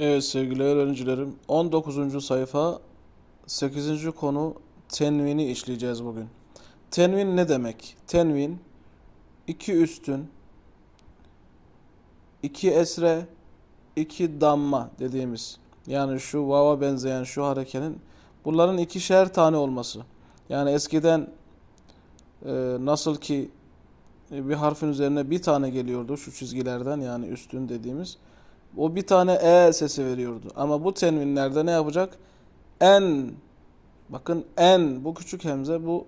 Evet sevgili öğrencilerim 19. sayfa 8. konu tenvini işleyeceğiz bugün. Tenvin ne demek? Tenvin iki üstün, iki esre, iki damma dediğimiz. Yani şu vava benzeyen şu harekenin bunların ikişer tane olması. Yani eskiden e, nasıl ki e, bir harfin üzerine bir tane geliyordu şu çizgilerden yani üstün dediğimiz. O bir tane e sesi veriyordu. Ama bu tenvinlerde ne yapacak? En bakın en bu küçük hemze bu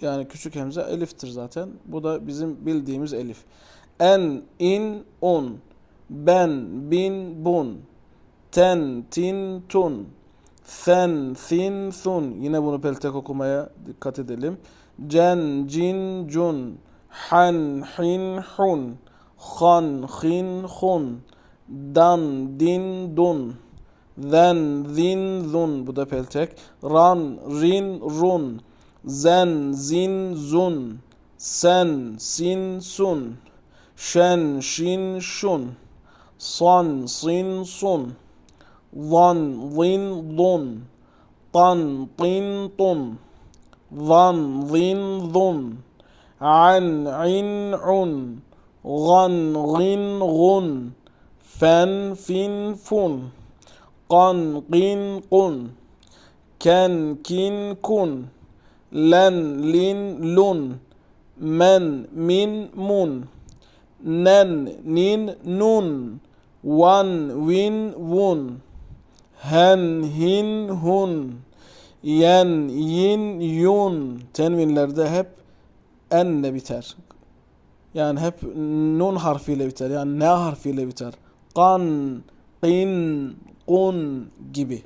yani küçük hemze eliftir zaten. Bu da bizim bildiğimiz elif. En, in, un. Ben, bin, bun. Ten, tin, tun. Fen, thin, thun. Yine bunu peltek okumaya dikkat edelim. Cen, cin, cun. Han, hin, hun. Han, hin, hun. Dan, din, dun. Zen, zin, zun. Bu da peltek. Ran, rin, run. Zen, zin, zun. Sen, sin, sun. Şen, şin, şun. San, sin, sun. Zan, zin, zun. Tan, tin, tun. Zan, zin, zun. An, in, un. Gan, gin, gun. Fen, fin, fun. Kan, kin, kun. Ken, kin, kun. Len, lin, lun. Men, min, mun. Nen, nin, nun. Wan, win, wun. Hen, hin, hun. Yen, yin, yun. Tenvinlerde hep enle biter. Yani hep nun harfiyle biter. Yani ne harfiyle biter. Kan, kin, kun gibi.